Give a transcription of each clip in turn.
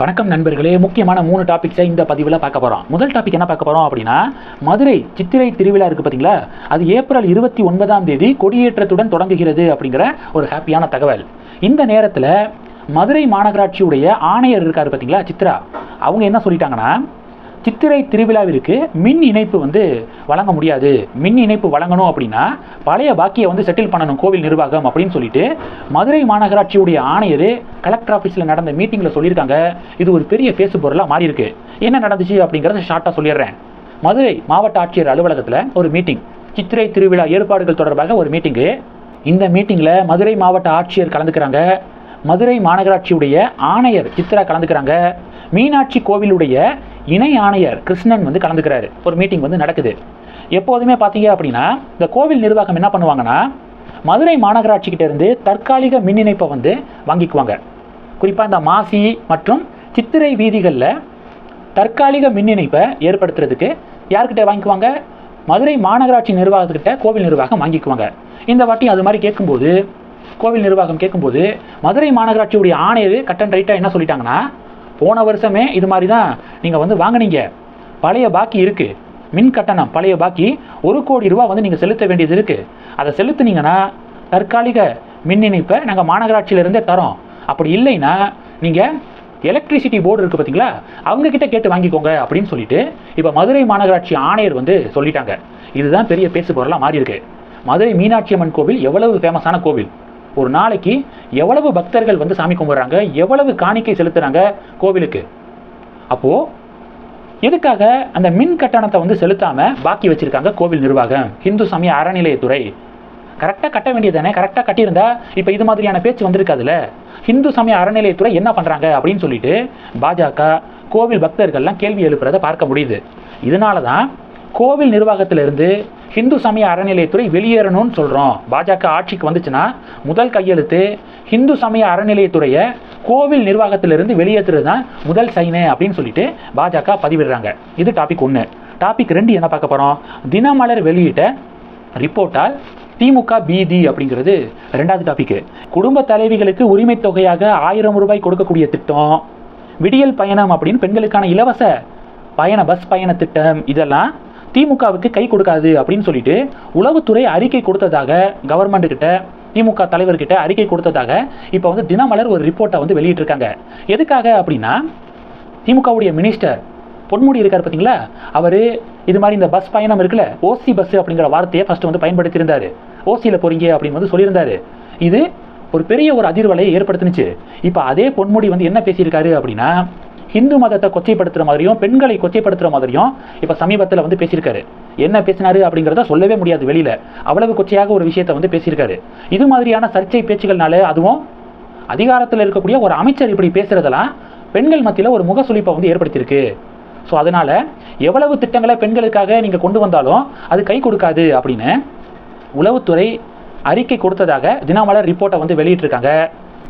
வணக்கம் நண்பர்களே. முக்கியமான மூணு டாபிக்ஸை இந்த பதிவில் பார்க்க போகிறோம் முதல் டாபிக் என்ன பார்க்க போகிறோம் அப்படின்னா மதுரை சித்திரை திருவிழா இருக்குது பார்த்தீங்களா அது ஏப்ரல் இருபத்தி ஒன்பதாம் தேதி கொடியேற்றத்துடன் தொடங்குகிறது அப்படிங்கிற ஒரு ஹாப்பியான தகவல். இந்த நேரத்தில் மதுரை மாநகராட்சியுடைய ஆணையர் இருக்கார் பார்த்தீங்களா சித்ரா. அவங்க என்ன சொல்லிட்டாங்கன்னா சித்திரை திருவிழாவிற்கு மின் இணைப்பு வந்து வழங்க முடியாது. மின் இணைப்பு வழங்கணும் அப்படின்னா பழைய பாக்கியை வந்து செட்டில் பண்ணணும் கோவில் நிர்வாகம் அப்படின்னு சொல்லிட்டு மதுரை மாநகராட்சியுடைய ஆணையர் கலெக்டர் ஆஃபீஸில் நடந்த மீட்டிங்கில் சொல்லியிருக்காங்க. இது ஒரு பெரிய பேசு பொருளாக மாறியிருக்கு. என்ன நடந்துச்சு அப்படிங்கிறத ஷார்ட்டாக சொல்லிடுறேன். மதுரை மாவட்ட ஆட்சியர் அலுவலகத்தில் ஒரு மீட்டிங் சித்திரை திருவிழா ஏற்பாடுகள் தொடர்பாக ஒரு மீட்டிங்கு இந்த மீட்டிங்கில் மதுரை மாவட்ட ஆட்சியர் கலந்துக்கிறாங்க. மதுரை மாநகராட்சியுடைய ஆணையர் சித்ரா கலந்துக்கிறாங்க. மீனாட்சி கோவிலுடைய இணை ஆணையர் கிருஷ்ணன் வந்து கலந்துக்கிறாரு. ஒரு மீட்டிங் வந்து நடக்குது. எப்போதுமே பார்த்தீங்க அப்படின்னா இந்த கோவில் நிர்வாகம் என்ன பண்ணுவாங்கன்னா மதுரை மாநகராட்சிக்கிட்ட இருந்து தற்காலிக மின் இணைப்பை வந்து வாங்கிக்குவாங்க. குறிப்பாக இந்த மாசி மற்றும் சித்திரை வீதிகளில் தற்காலிக மின் இணைப்பை ஏற்படுத்துறதுக்கு யார்கிட்ட வாங்கிக்குவாங்க? மதுரை மாநகராட்சி நிர்வாகத்துக்கிட்ட கோவில் நிர்வாகம் வாங்கிக்குவாங்க. இந்த வாட்டி அது மாதிரி கேட்கும்போது கோவில் நிர்வாகம் கேட்கும்போது மதுரை மாநகராட்சியுடைய ஆணையர் கட் அண்ட் ரைட்டாக என்ன சொல்லிட்டாங்கன்னா போன வருஷமே இது மாதிரி தான் நீங்கள் வந்து வாங்குனீங்க. பழைய பாக்கி இருக்குது மின் கட்டணம் பழைய பாக்கி ஒரு கோடி ரூபா வந்து நீங்கள் செலுத்த வேண்டியது இருக்குது அதை செலுத்துனீங்கன்னா தற்காலிக மின் இணைப்பை நாங்கள் மாநகராட்சியிலேருந்தே தரோம். அப்படி இல்லைன்னா நீங்கள் எலக்ட்ரிசிட்டி போர்டு இருக்குது பார்த்தீங்களா அவங்கக்கிட்ட கேட்டு வாங்கிக்கோங்க அப்படின்னு சொல்லிட்டு இப்போ மதுரை மாநகராட்சி ஆணையர் வந்து சொல்லிட்டாங்க. இதுதான் பெரிய பேசு பொருளாக மாறி இருக்கு மதுரை மீனாட்சி அம்மன் கோவில் எவ்வளவு ஃபேமஸான கோவில்? ஒரு நாளைக்கு எவ்வளவு பக்தர்கள் வந்து சாமி கும்பிட்றாங்க? எவ்வளவு காணிக்கை செலுத்துகிறாங்க கோவிலுக்கு? அப்போது எதுக்காக அந்த மின் கட்டணத்தை வந்து செலுத்தாமல் பாக்கி வச்சுருக்காங்க கோவில் நிர்வாகம்? இந்து சமய அறநிலையத்துறை. கரெக்டாக கட்ட வேண்டியதானே கரெக்டாக கட்டியிருந்தா இப்போ இது மாதிரியான பேச்சு வந்திருக்காதுல்ல? இந்து சமய அறநிலையத்துறை என்ன பண்ணுறாங்க அப்படின்னு சொல்லிட்டு பாஜக கோவில் பக்தர்கள்லாம் கேள்வி எழுப்புறதை பார்க்க முடியுது. இதனால தான் கோவில் நிர்வாகத்திலிருந்து ஹிந்து சமய அறநிலையத்துறை வெளியேறணும்னு சொல்கிறோம் பாஜக ஆட்சிக்கு வந்துச்சுன்னா முதல் கையெழுத்து ஹிந்து சமய அறநிலையத்துறையை கோவில் நிர்வாகத்திலிருந்து வெளியேற்றுறது தான் முதல் சைனு அப்படின்னு சொல்லிட்டு பாஜக பதிவிடுறாங்க. இது டாபிக் ஒன்று டாபிக் ரெண்டு என்ன பார்க்க போகிறோம் தினமலர் வெளியிட்ட ரிப்போர்ட்டால் திமுக பீதி அப்படிங்கிறது ரெண்டாவது டாபிக் குடும்ப தலைவிகளுக்கு உரிமை தொகையாக ஆயிரம் ரூபாய் கொடுக்கக்கூடிய திட்டம் விடியல் பயணம் அப்படின்னு பெண்களுக்கான இலவச பயண பஸ் பயண திட்டம் இதெல்லாம் திமுகவுக்கு கை கொடுக்காது அப்படின்னு சொல்லிட்டு உளவுத்துறை அறிக்கை கொடுத்ததாக கவர்மெண்ட் கிட்ட திமுக தலைவர்கிட்ட அறிக்கை கொடுத்ததாக இப்போ வந்து தினமலர் ஒரு ரிப்போர்ட்டை வந்து வெளியிட்டிருக்காங்க. எதுக்காக அப்படின்னா திமுகவுடைய மினிஸ்டர் பொன்முடி இருக்கார் பார்த்தீங்களா? அவர் இது மாதிரி இந்த பஸ் பயணம் இருக்குல்ல ஓசி பஸ் அப்படிங்கிற வார்த்தையை ஃபஸ்ட்டு வந்து பயன்படுத்தியிருந்தாரு. ஓசியில் போகிறீங்க அப்படின்னு வந்து சொல்லியிருந்தார். இது ஒரு பெரிய ஒரு அதிர்வலையை ஏற்படுத்துனுச்சு. இப்போ அதே பொன்முடி வந்து என்ன பேசியிருக்காரு அப்படின்னா ஹிந்து மதத்தை கொச்சைப்படுத்துற மாதிரியும் பெண்களை கொச்சைப்படுத்துற மாதிரியும் இப்போ சமீபத்தில் வந்து பேசியிருக்காரு. என்ன பேசினாரு அப்படிங்கிறத சொல்லவே முடியாது வெளியில். அவ்வளவு கொச்சையாக ஒரு விஷயத்தை வந்து பேசியிருக்காரு. இது மாதிரியான சர்ச்சை பேச்சுகள்னால அதுவும் அதிகாரத்தில் இருக்கக்கூடிய ஒரு அமைச்சர் இப்படி பேசுறதெல்லாம் பெண்கள் மத்தியில் ஒரு முகசுளிப்பை வந்து ஏற்படுத்தியிருக்கு. ஸோ அதனால் எவ்வளவு திட்டங்களை பெண்களுக்காக நீங்கள் கொண்டு வந்தாலும் அது கை கொடுக்காது அப்படின்னு உளவுத்துறை அறிக்கை கொடுத்ததாக தினமலர் ரிப்போர்ட்டை வந்து வெளியிட்டிருக்காங்க.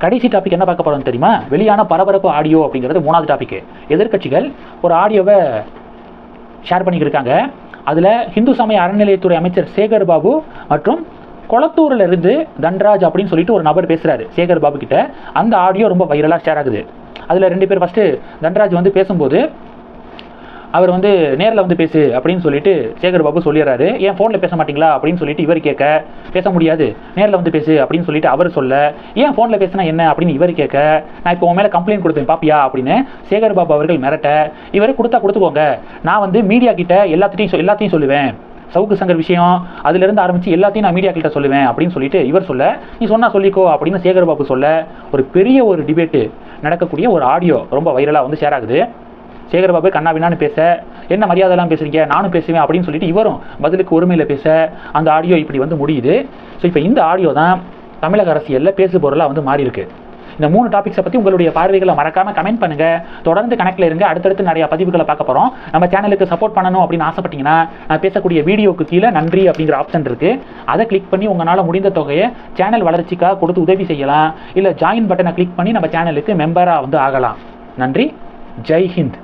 கடைசி டாபிக் என்ன பார்க்க போறோம் தெரியுமா? வெளியான பரபரப்பு ஆடியோ அப்படிங்கிறது மூணாவது டாபிக் எதிர்க்கட்சிகள் ஒரு ஆடியோவை ஷேர் பண்ணிக்கிருக்காங்க. அதில் ஹிந்து சமய அறநிலையத்துறை அமைச்சர் சேகர் பாபு மற்றும் குளத்தூரில் இருந்து தன்ராஜ் அப்படின்னு சொல்லிட்டு ஒரு நபர் பேசுகிறாரு சேகர் பாபு கிட்ட. அந்த ஆடியோ ரொம்ப வைரலாக ஷேர் ஆகுது. அதில் ரெண்டு பேர் ஃபஸ்ட்டு தன்ராஜ் வந்து பேசும்போது அவர் வந்து நேரில் வந்து பேசு அப்படின்னு சொல்லிட்டு சேகர் பாபு சொல்லிடுறாரு. ஏன் ஃபோனில் பேச மாட்டீங்களா? அப்படின்னு சொல்லிட்டு இவர் கேட்க பேச முடியாது. நேரில் வந்து பேசு அப்படின்னு சொல்லிட்டு அவர் சொல்ல ஏன் ஃபோனில் பேசினா என்ன? அப்படின்னு இவர் கேட்க நான் இப்போ உன் மேலே கம்ப்ளைண்ட் கொடுத்தேன் பாப்பியா அப்படின்னு சேகர் பாபு அவர்கள் மிரட்ட இவர் கொடுத்தா கொடுத்துக்கோங்க. நான் வந்து மீடியா கிட்ட எல்லாத்தையும் எல்லாத்தையும் சொல்லுவேன். சவுக்கு சங்கர் விஷயம் அதுலேருந்து ஆரம்பித்து எல்லாத்தையும் நான் மீடியா கிட்ட சொல்லுவேன் அப்படின்னு சொல்லிட்டு இவர் சொல்ல நீ சொன்னால் சொல்லிக்கோ அப்படின்னு சேகர் பாபு சொல்ல ஒரு பெரிய ஒரு டிபேட்டு நடக்கக்கூடிய ஒரு ஆடியோ ரொம்ப வைரலாக வந்து ஷேர் ஆகுது. சேகர்பாபு கண்ணா வினான்னு பேச என்ன மரியாதைலாம் பேசுறீங்க? நானும் பேசுவேன் அப்படின்னு சொல்லிட்டு இவரும் பதிலுக்கு ஒருமையில் பேச அந்த ஆடியோ இப்படி வந்து முடியுது. ஸோ இப்போ இந்த ஆடியோ தான் தமிழக அரசியலில் பேசு பொருளாக வந்து மாறி இருக்கு இந்த மூணு டாபிக்ஸை பற்றி உங்களுடைய பார்வைகளை மறக்காம கமெண்ட் பண்ணுங்க. தொடர்ந்து கணக்கில் இருங்க. அடுத்தடுத்து நிறைய பதிவுகளை பார்க்க போகிறோம் நம்ம சேனலுக்கு சப்போர்ட் பண்ணணும் அப்படின்னு ஆசைப்பட்டீங்கன்னா நான் பேசக்கூடிய வீடியோக்கு கீழே நன்றி அப்படிங்கிற ஆப்ஷன் இருக்கு. அதை கிளிக் பண்ணி உங்களால் முடிந்த தொகையை சேனல் வளர்ச்சிக்காக கொடுத்து உதவி செய்யலாம். இல்லை ஜாயின் பட்டனை கிளிக் பண்ணி நம்ம சேனலுக்கு மெம்பராக வந்து ஆகலாம். நன்றி. ஜெய் ஹிந்த்.